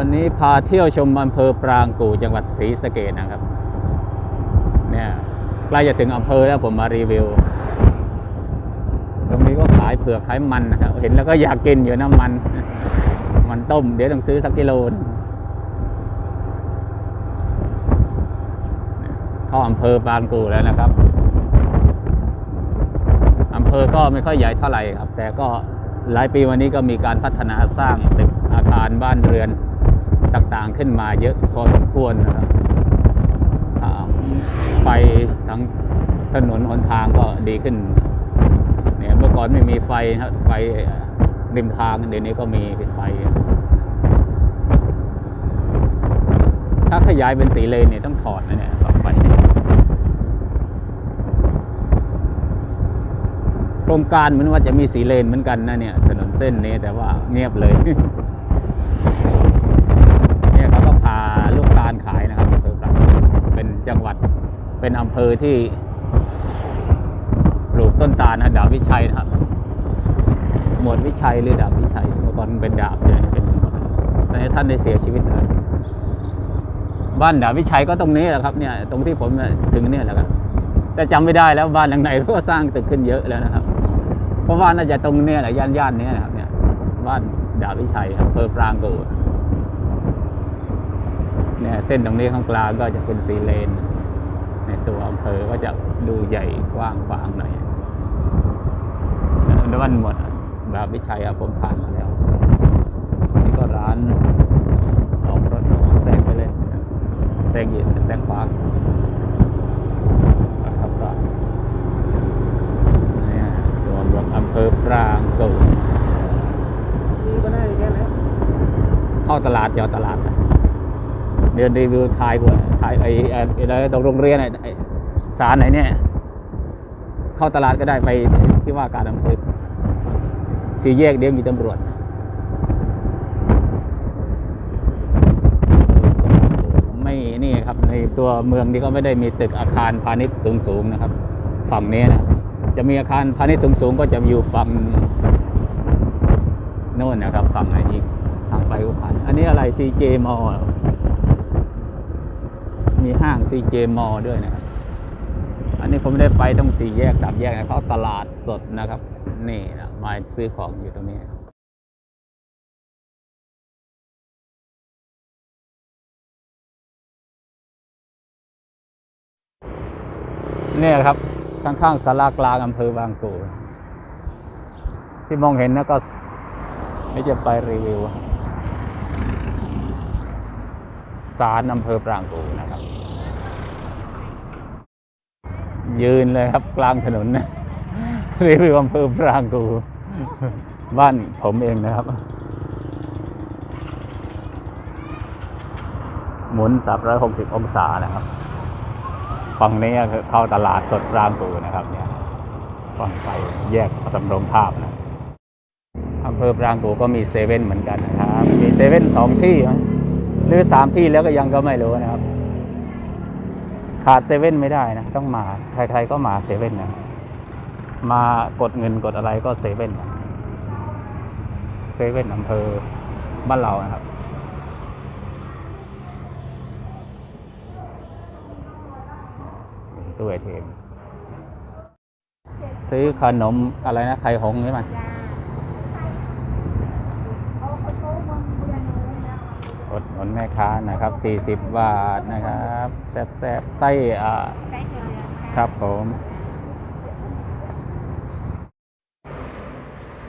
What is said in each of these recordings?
วันนี้พาเที่ยวชมอำเภอปรางกู่จังหวัดศรีสะเกดนะครับ เนี่ยใกล้จะถึงอำเภอแล้วผมมารีวิว ตรงนี้ก็ขายเผือกขายมันนะครับ เห็นแล้วก็อยากกินอยู่น้ำมัน มันต้ม เดี๋ยวต้องซื้อสักกิโลนเข้าอำเภอปรางกู่แล้วนะครับอำเภอก็ไม่ค่อยใหญ่เท่าไหร่ครับ แต่ก็หลายปีวันนี้ก็มีการพัฒนาสร้างตึก อาคารบ้านเรือนต่างๆขึ้นมาเยอะพอสมควรนะครับไฟทั้งถนนหนทางก็ดีขึ้นเนี่ยเมื่อก่อนไม่มีไฟนะครับไฟริมทางเดี๋ยวนี้ก็มีไฟ ถ้าขยายเป็นสีเลนเนี่ยต้องถอดนะเนี่ยเสาไฟโครงการเหมือนว่าจะมีสีเลนเหมือนกันนะเนี่ยถนนเส้นนี้แต่ว่าเงียบเลยเขาก็พาลูกตาลขายนะครับอำเภอปรางเป็นจังหวัด เป็นอำเภอที่ปลูกต้นตาลนะดาบวิชัยนะครับ หมวดวิชัยหรือดาบวิชัยเมื่อก่อนเป็นดาบเนี่ยเป็นตอนนี้ท่านได้เสียชีวิตแล้วบ้านดาบวิชัยก็ตรงนี้แหละครับเนี่ยตรงที่ผมถึงเนี่ยแหละครับแต่จำไม่ได้แล้วบ้านหลังไหนก็สร้างตึกขึ้นเยอะแล้วนะครับ เพราะว่าน่าจะตรงเนี้ยแหละย่านย่านๆนี้นะครับ เนี่ยบ้านดาบวิชัยอำเภอปรางกูเนี่ยเส้นตรงนี้ข้างกลางก็จะเป็นสีเลน ในตัวอำเภอก็จะดูใหญ่กว้างขวางหน่อยแล้วันหมดดาบวิชัยผมผ่านมาแล้ว นี่ก็ร้านออกรถแซงไปเลยแซงยินแซงขวาครับก็นี่ตัวเมืองอำเภอปรางกูนี่ก็ได้แค่แล้วเข้าตลาดยอตลาดนะ เดินรีวิวทายกว่าทายไอ้ไอ้ไอ้อะไรตรงโรงเรียนไอ้สารไหนเนี่ย เข้าตลาดก็ได้ไปที่ว่าการอำเภอสี่แยกเดี๋ยวมีตำรวจไม่นี่ครับในตัวเมืองนี่ก็ไม่ได้มีตึกอาคารพาณิชย์สูงๆนะครับ ฝั่งนี้นะจะมีอาคารพาณิชย์สูงๆก็จะอยู่ฝั่งโน่นนะครับ ฝั่งไหนอีกทางไปอุพันอันนี้อะไร CJ m a l l มีห้าง CJ m a l l ด้วยนะครับ อันนี้ผมไม่ได้ไปต้องสี่แยกสามแยกนะเขาตลาดสดนะครับ นี่นะมาซื้อของอยู่ตรงนี้เนี่ยครับ ข้างๆสารากลางอำเภอบางกูที่มองเห็นนะก็ไม่จะไปรีวิวศาลอำเภอปรางกูนะครับ ยืนเลยครับกลางถนนนะรีวิวอำเภอปรางกูบ้านผมเองนะครับ หมุน 360 องศานะครับ ฝั่งนี้คือเข้าตลาดสดปรางกูนะครับเนี่ยฝั่งไปแยกสำโรงภาพนะอำเภอปรางกูก็มีเซเว่นเหมือนกันนะครับ มีเซเว่นสองที่ไหมหรือสามที่แล้วก็ยังก็ไม่รู้นะครับ ขาดเซเว่นไม่ได้นะ ต้องมา ใครๆก็มาเซเว่นนะ มากดเงินกดอะไรก็เซเว่นนะเซเว่นอำเภอบ้านเรานะครับ ตู้ไอเทมซื้อขนมอะไรนะ ไข่หงส์ใช่ไหม จ้าเอาเขาโต๊ะบนเรือนเลยนะ อดหนุน แม่ค้านะครับ 40 บาทนะครับแซ่บๆไส้อ่าใส่ตัวเรือนจ้าครับผม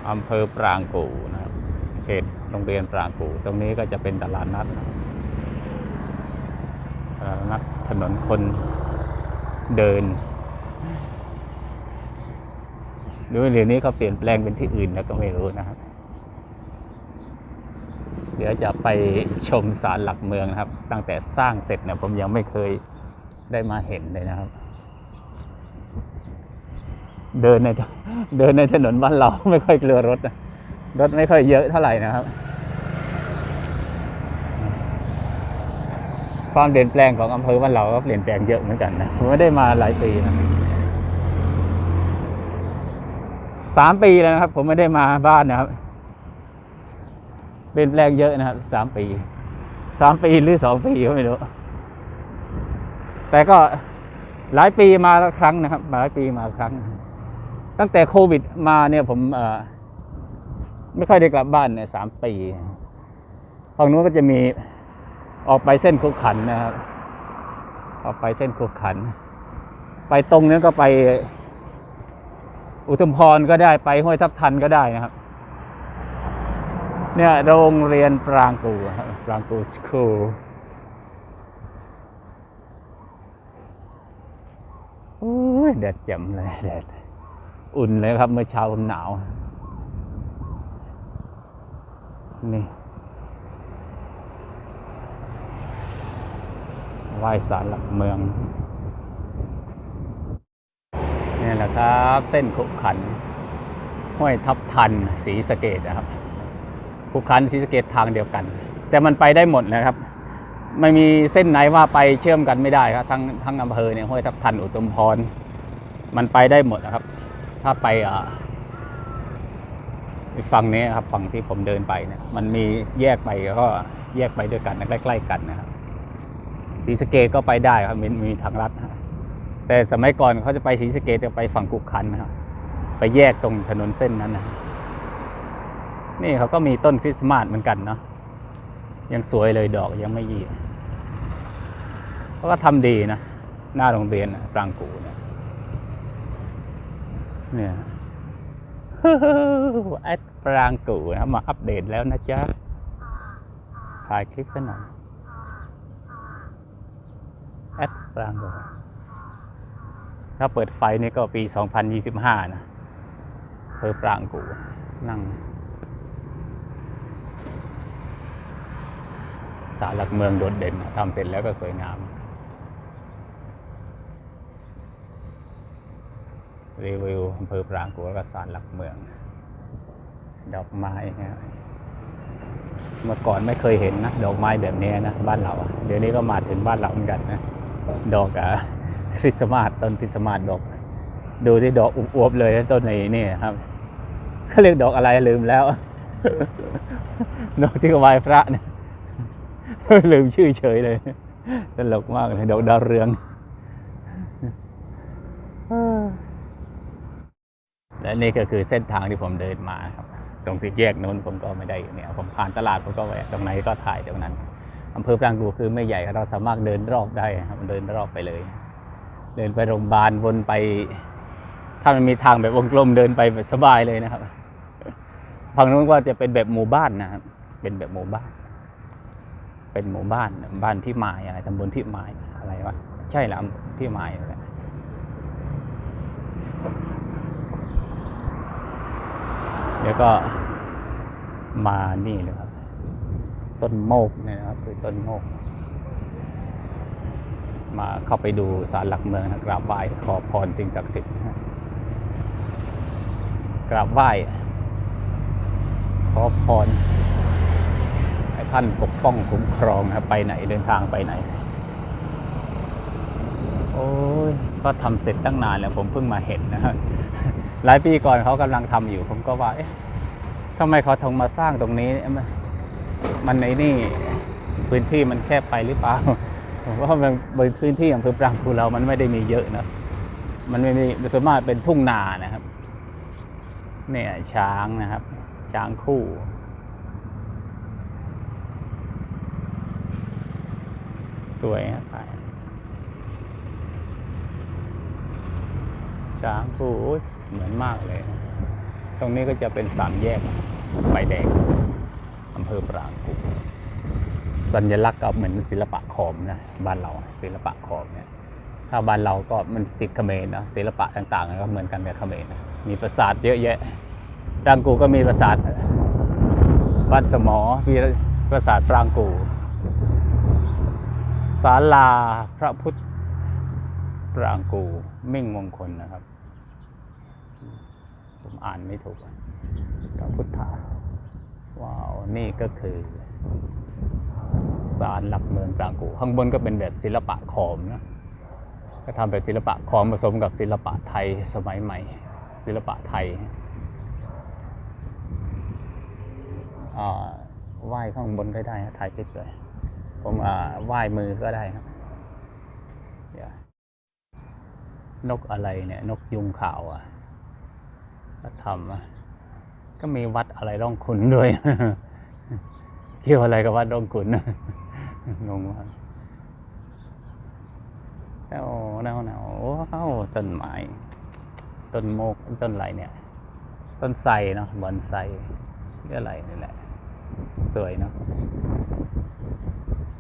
อำเภอปรางกูนะครับเขตโรงเรียนปรางกู ตรงนี้ก็จะเป็นตลาดนัดนะครับตลาดนัดถนนคนเดินหรือว่าเดี๋ยวนี้เขาเปลี่ยนแปลงเป็นที่อื่นแล้วก็ไม่รู้นะครับ เดี๋ยวจะไปชมศาลหลักเมืองนะครับ ตั้งแต่สร้างเสร็จเนี่ยผมยังไม่เคยได้มาเห็นเลยนะครับ เดินในเดินในถนนบ้านเราไม่ค่อยเกลือรถนะรถไม่ค่อยเยอะเท่าไหร่นะครับ ความเปลี่ยนแปลงของอำเภอบ้านเราก็เปลี่ยนแปลงเยอะเหมือนกันนะผมไม่ได้มาหลายปีนะสามปีแล้วนะครับ ผมไม่ได้มาบ้านนะครับ เปลี่ยนแปลงเยอะนะครับสามปีสามปีหรือสองปีก็ไม่รู้ แต่ก็หลายปีมาแล้วครั้งนะครับ หลายปีมาครั้ง ตั้งแต่โควิดมาเนี่ยผมไม่ค่อยได้กลับบ้านเนี่ยสามปีฝั่งนู้นก็จะมีออกไปเส้นคุกขันนะครับ ออกไปเส้นคุกขัน ไปตรงนั้นก็ไป อุทุมพรก็ได้ไปห้วยทับทันก็ได้นะครับ เนี่ยโรงเรียนปรางกูปรางกูสคูลโอ้ยแดดแจ่มเลยแดดอุ่นเลยครับ เมื่อเช้าผมหนาว นี่ไหว้สารหลักเมือง นี่แหละครับ เส้นขุขัน ห้วยทับทันศรีสเกดนะครับ ขุขันศรีสะเกดทางเดียวกัน แต่มันไปได้หมดนะครับ ไม่มีเส้นไหนว่าไปเชื่อมกันไม่ได้ครับทั้งทั้งอำเภอเนี่ยห้วยทับทันอุตมพร มันไปได้หมดนะครับ ถ้าไปอ่าฝั่งนี้ครับฝั่งที่ผมเดินไปเนี่ยมันมีแยกไปก็แยกไปด้วยกันนะใกล้ ๆ กันนะครับศรีสะเกดก็ไปได้ครับมีมีทางลัดแต่สมัยก่อนเขาจะไปศรีสะเกดจะไปฝั่งกุกขันนะครับไปแยกตรงถนนเส้นนั้นนะ นี่เขาก็มีต้นคริสต์มาสเหมือนกันเนาะยังสวยเลยดอกยังไม่หยีเขาก็ทำดีนะ หน้าโรงเรียนนะปรางกูเนี่ยเนี่ยแอดปรางกูนะมาอัปเดตแล้วนะจ๊ะ ถ่ายคลิปซะหน่อยแอดปรางกูถ้าเปิดไฟนี่ก็ปี 2025 นะเพิ่ปรางกูนั่ง สารหลักเมืองโดดเด่นทำเสร็จแล้วก็สวยงามรีวิวอำเภอปรางกูแล้วกสารหลักเมือง ดอกไม้นะเมื่อก่อนไม่เคยเห็นนะดอกไม้แบบนี้นะบ้านเราเดี๋ยวนี้ก็มาถึงบ้านเราเหมือนกันนะดอกอะคริสต์มาสต้นคริสต์มาสดอก ดูที่ดอกอวบๆเลยต้นในนี่ครับเขาเรียกดอกอะไรลืมแล้ว ดอกที่กวายพระเนี่ย ลืมชื่อเฉยเลยตลกมากเลยดอกดาวเรืองและนี่ก็คือเส้นทางที่ผมเดินมาครับ ตรงที่แยกนู้นผมก็ไม่ได้เนี่ยผมผ่านตลาดผมก็แวะตรงไหนก็ถ่ายตรงนั้นอำเภอปรางกูคือไม่ใหญ่เราสามารถเดินรอบได้ครับเดินรอบไปเลย เดินไปโรงพยาบาลวนไป ถ้ามันมีทางแบบวงกลมเดินไปแบบสบายเลยนะครับฝั่งนู้นก็จะเป็นแบบหมู่บ้านนะครับเป็นแบบหมู่บ้าน เป็นหมู่บ้านบ้านพี่ไม้อะไรตำบลพี่ไม้อะไรวะใช่แล้วพี่ไม้แหละแล้วก็มานี่เลยครับ ต้นโมกนี่นะครับ คือต้นโมก มาเข้าไปดูศาลหลักเมืองนะกราบไหว้ขอพรสิ่งศักดิ์สิทธิ์กราบไหว้ขอพร ท่านปกป้องคุ้มครองครับไปไหนเดินทางไปไหน โอ้ยก็ทำเสร็จตั้งนานแล้วผมเพิ่งมาเห็นนะครับหลายปีก่อนเขากำลังทำอยู่ ผมก็ว่าเอ๊ะทำไมเขาทงมาสร้างตรงนี้มันในนี่พื้นที่มันแคบไปหรือเปล่าผมว่ามันบนพื้นที่อำเภอปรางกูเรามันไม่ได้มีเยอะนะมันไม่มีส่วนมากเป็นทุ่งนานะครับเนี่ยช้างนะครับ ช้างคู่ สวยครับไปช้างคู่โอ้เหมือนมากเลย ตรงนี้ก็จะเป็นสามแยกไฟแดงอำเภอปรางกูสัญลักษณ์ก็เหมือนศิลปะขอมนะบ้านเราศิลปะขอมเนี่ยถ้าบ้านเราก็มันติดเขมรนะศิลปะต่างๆก็เหมือนกันกับเขมรนะมีปราสาทเยอะแยะปรางกูก็มีปราสาทบ้านสมอมีปราสาทปรางกู ศาลาพระพุทธปรางกูมิ่งมงคลนะครับ ผมอ่านไม่ถูกพระพุทธาว้าวนี่ก็คือศาลหลักเมืองปรางกูข้างบนก็เป็นแบบศิลปะขอมนะก็ทำแบบศิลปะขอมผสมกับศิลปะไทยสมัยใหม่ ศิลปะไทยอ่าไหว้ข้างบนก็ได้นะถ่ายคลิปเลย ผมอ่าไหว้มือก็ได้ครับนกอะไรเนี่ย นกยุงขาวอะก็ทำอะก็มีวัดอะไรร่องขุนด้วย เกี่ยวอะไรกับวัดร่องขุนงงมากแนวแนวแนวว้าต้นไม้ต้นโมกต้นอะไรเนี่ย ต้นไทรเนาะบอนไซเรื่องอะไรนี่แหละ สวยเนาะ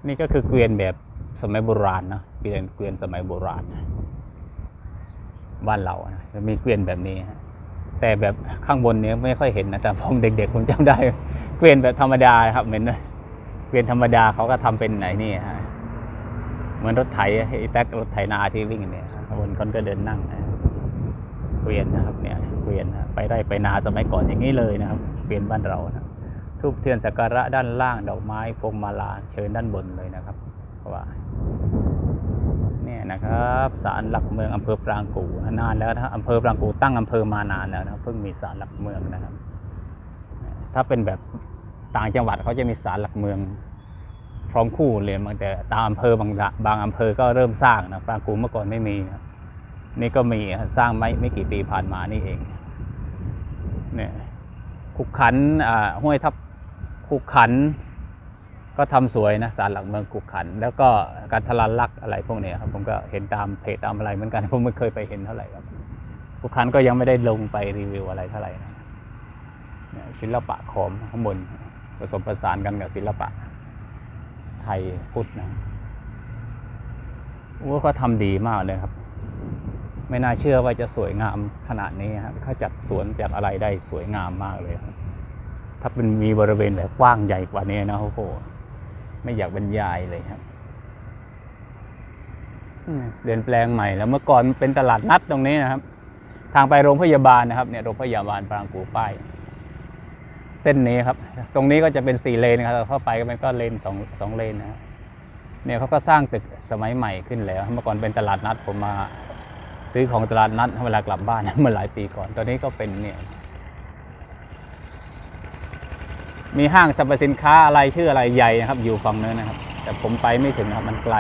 นี่ก็คือเกวียนแบบสมัยโบราณเนาะเกวียนเกวียนสมัยโบราณ บ้านเรานะจะมีเกวียนแบบนี้แต่แบบข้างบนเนี้ยไม่ค่อยเห็นนะแต่ผมเด็กๆผมจำได้ เกวียนแบบธรรมดาครับเหมือนเกวียนธรรมดาเขาก็ทำเป็นไหนนี่ฮะเหมือนรถไถไอ้แท็กรถไถนาที่วิ่งเนี่ยข้างบนคนก็เดินนั่งนะเกวียนนะครับ เนี่ยเกวียนไปไร่ไปนาสมัยก่อนอย่างนี้เลยนะครับเกวียนบ้านเรานะ ทูบเทียนสักการะด้านล่างดอกไม้พวงมาลาเชิญด้านบนเลยนะครับเพราะว่าเนี่ยนะครับศาลหลักเมืองอำเภอปรางกูนานแล้วนะอำเภอปรางกูตั้งอำเภอมานานแล้วนะเพิ่งมีศาลหลักเมืองนะครับ ถ้าเป็นแบบต่างจังหวัดเขาจะมีศาลหลักเมืองพร้อมคู่เลยบางแต่ตามอำเภอบางบางอำเภอก็เริ่มสร้างนะปรางกูเมื่อก่อนไม่มีนี่ก็มีสร้างไม่ไม่กี่ปีผ่านมานี่เองเนี่ยคุกขันอ่าห้วยทับ กขัน ก็ทำสวยนะศาลหลักเมืองกุขัน แล้วก็การทลานลักษ์อะไรพวกนี้ครับผมก็เห็นตามเพจตามอะไรเหมือนกันผมไม่เคยไปเห็นเท่าไหร่ครับกุขันก็ยังไม่ได้ลงไปรีวิวอะไรเท่าไหร่นะศิลปะขอมข้างบนผสมผสานกันกับศิลปะ ไทยพุทธนะว่าเขาทำดีมากเลยครับ ไม่น่าเชื่อว่าจะสวยงามขนาดนี้ครับเขาจัดสวนจากอะไรได้สวยงามมากเลยครับ ถ้าเป็นมีบริเวณแบบกว้างใหญ่กว่านี้นะโอ้โหไม่อยากบรรยายเลยครับอืมเปลี่ยนแปลงใหม่แล้วเมื่อก่อนเป็นตลาดนัดตรงนี้นะครับ ทางไปโรงพยาบาลนะครับเนี่ยโรงพยาบาลปรางกูป้ายเส้นนี้ครับ ตรงนี้ก็จะเป็นสี่เลนครับเข้าไปก็มันก็เลนสองสองเลนนะครับเนี่ยเขาก็สร้างตึกสมัยใหม่ขึ้นแล้ว เมื่อก่อนเป็นตลาดนัดผมมา ซื้อของตลาดนัดเวลากลับบ้านเมื่อหลายปีก่อน ตอนนี้ก็เป็นเนี่ย มีห้างสรรพสินค้าอะไรชื่ออะไรใหญ่นะครับ อยู่ฝั่งนู้นนะครับ แต่ผมไปไม่ถึงครับมันไกล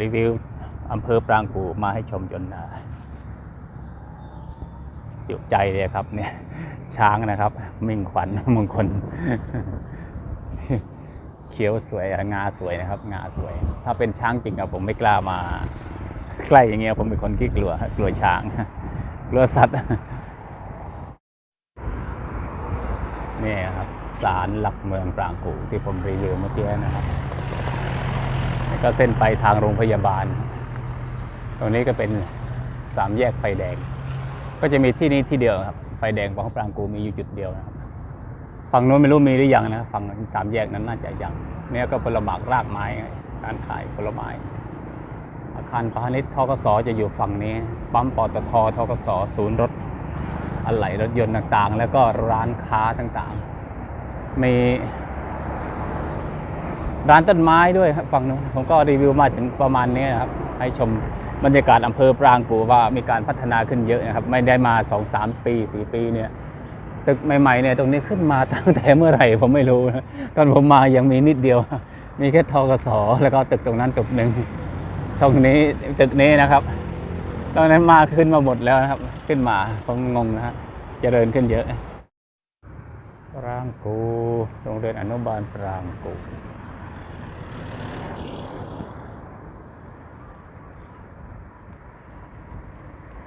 รีวิวอำเภอปรางกูมาให้ชมจนอ่าจุใจเลยครับ เนี่ย ช้างนะครับ มิ่งขวัญมงคลเขียวสวยงาสวยนะครับ งาสวย ถ้าเป็นช้างจริงอะผมไม่กล้ามา ใกล้อย่างเงี้ยผมเป็นคนที่กลัวกลัวช้าง กลัวสัตว์นี่ครับศาลหลักเมืองปรางกูที่ผมรีวิวเมื่อกี้นะครับนี่ก็เส้นไปทางโรงพยาบาล ตรงนี้ก็เป็นสามแยกไฟแดง ก็จะมีที่นี้ที่เดียวครับ ไฟแดงของปรางกูมีอยู่จุดเดียวนะครับฝั่งโน้นไม่รู้มีหรือยังนะฝั่งสามแยกนั้นน่าจะยังเนี่ยก็ผลหมากรากไม้การขายผลไม้ อาคารพาณิชย์ทกสจะอยู่ฝั่งนี้ ปั๊มปตททกสศูนย์รถอะไหล่รถยนต์ต่างๆ แล้วก็ร้านค้าต่างๆ มีร้านต้นไม้ด้วยครับฝั่งนู้นผมก็รีวิวมาถึงประมาณนี้นะครับ ให้ชมบรรยากาศอำเภอปรางกูว่ามีการพัฒนาขึ้นเยอะนะครับ ไม่ได้มาสองสามปีสี่ปีเนี่ย ตึกใหม่ๆเนี่ยตรงนี้ขึ้นมาตั้งแต่เมื่อไหร่ผมไม่รู้นะตอนผมมายังมีนิดเดียว มีแค่ทกสแล้วก็ตึกตรงนั้นตึกหนึ่ง ตรงนี้ตึกนี้นะครับตอนนั้นมาขึ้นมาหมดแล้วนะครับ ขึ้นมาผมงงนะฮะเจริญขึ้นเยอะปรางกูโรงเรียนอนุบาลปรางกู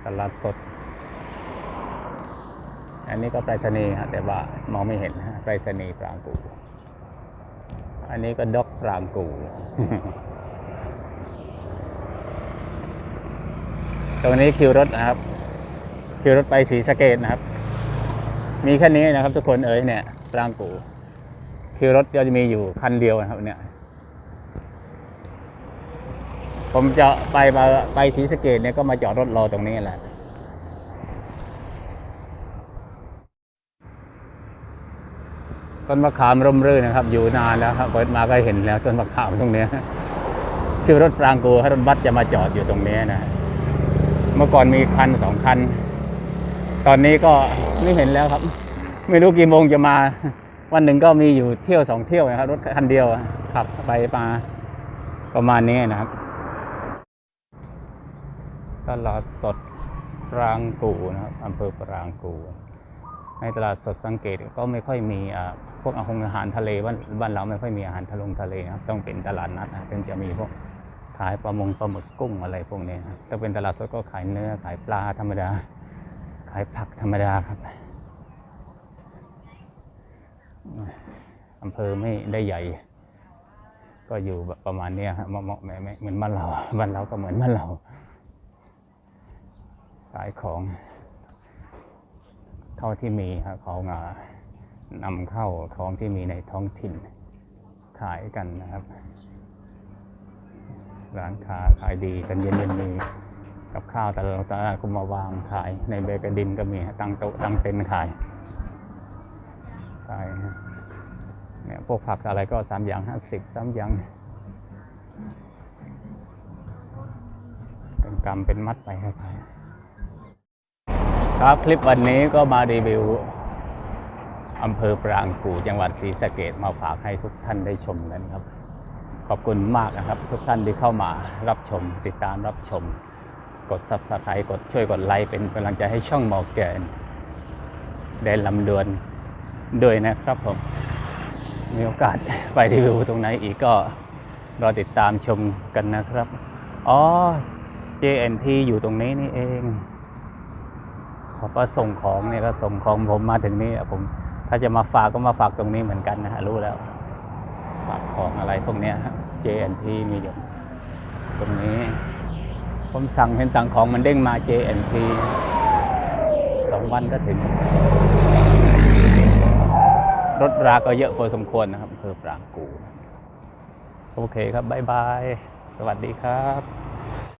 ตลาดสด อันนี้ก็ไปรษณีย์ครับแต่ว่ามองไม่เห็นฮะไปรษณีย์ปรางกู อันนี้ก็ด็อกปรางกู ตรงนี้คิวรถนะครับ คิวรถไปสีสเกตนะครับ มีแค่นี้นะครับ ทุกคนเอ๋ยเนี่ยปรางกูคิวรถก็จะมีอยู่คันเดียวนะครับ เนี่ย ผมจะไปมาไปสีสเกตเนี่ยก็มาจอดรถรอตรงนี้แหละต้นมะขามร่มรื่นนะครับ อยู่นานแล้วครับเปิดมาก็เห็นแล้วต้นมะขามตรงเนี้ยคือรถปรางกูให้รถบัสจะมาจอดอยู่ตรงนี้นะ เมื่อก่อนมีคันสองคัน ตอนนี้ก็ไม่เห็นแล้วครับ ไม่รู้กี่โมงจะมา วันหนึ่งก็มีอยู่เที่ยวสองเที่ยวนะครับรถคันเดียวขับไปมาประมาณนี้นะครับ ตลาดสดปรางกูนะครับอำเภอปรางกู ในตลาดสดสังเกตก็ไม่ค่อยมีพวกอาหงอาหารทะเลบ้านบ้านเราไม่ค่อยมีอาหารทะลงทะเลนะครับต้องเป็นตลาดนัดนะถึงจะมีพวก ขายปลามงปลาหมึกกุ้งอะไรพวกนี้นะครับถ้าเป็นตลาดสดก็ขายเนื้อขายปลาธรรมดา ขายผักธรรมดาครับอำเภอไม่ได้ใหญ่ ก็อยู่ประมาณเนี้ยฮะเหมาะๆไม่เหมือนบ้านเราบ้านเราก็เหมือนบ้านเราขายของ เท่าที่มีครับเขามานำเข้าของที่มีในท้องถิ่นขายกันนะครับ ร้านค้าขายดีกันเย็นๆมีกับข้าวแต่ละตลาดก็มาวางขายในเบเกอร์ดินก็มีตั้งโต๊ะตั้งเต็นท์ขายขายนะเนี่ยพวกผักอะไรก็สามอย่างห้าสิบสามอย่างเป็นกำเป็นมัดไปครับครับคลิปวันนี้ก็มารีวิวอำเภอปรางกู่จังหวัดศรีสะเกดมาฝากให้ทุกท่านได้ชมกันครับ ขอบคุณมากนะครับ ทุกท่านที่เข้ามารับชม ติดตามรับชม กด subscribe กดช่วยกดไลค์เป็นกำลังใจให้ช่องหมอแกนแดนลำดวนด้วยนะครับผม มีโอกาสไปรีวิวตรงไหนอีกก็รอติดตามชมกันนะครับ อ๋อ JNT อยู่ตรงนี้นี่เอง ขอก็ส่งของเนี่ยก็ส่งของผมมาถึงนี่ผม ถ้าจะมาฝากก็มาฝากตรงนี้เหมือนกันนะรู้แล้ว ฝากของอะไรพวกเนี้ย JNT มีอยู่ตรงนี้ ผมสั่งเห็นสั่งของมันเด้งมา JNT สองวันก็ถึง รถราก็เยอะพอสมควรนะครับเพื่อปรางกู โอเคครับ บ๊ายบาย สวัสดีครับ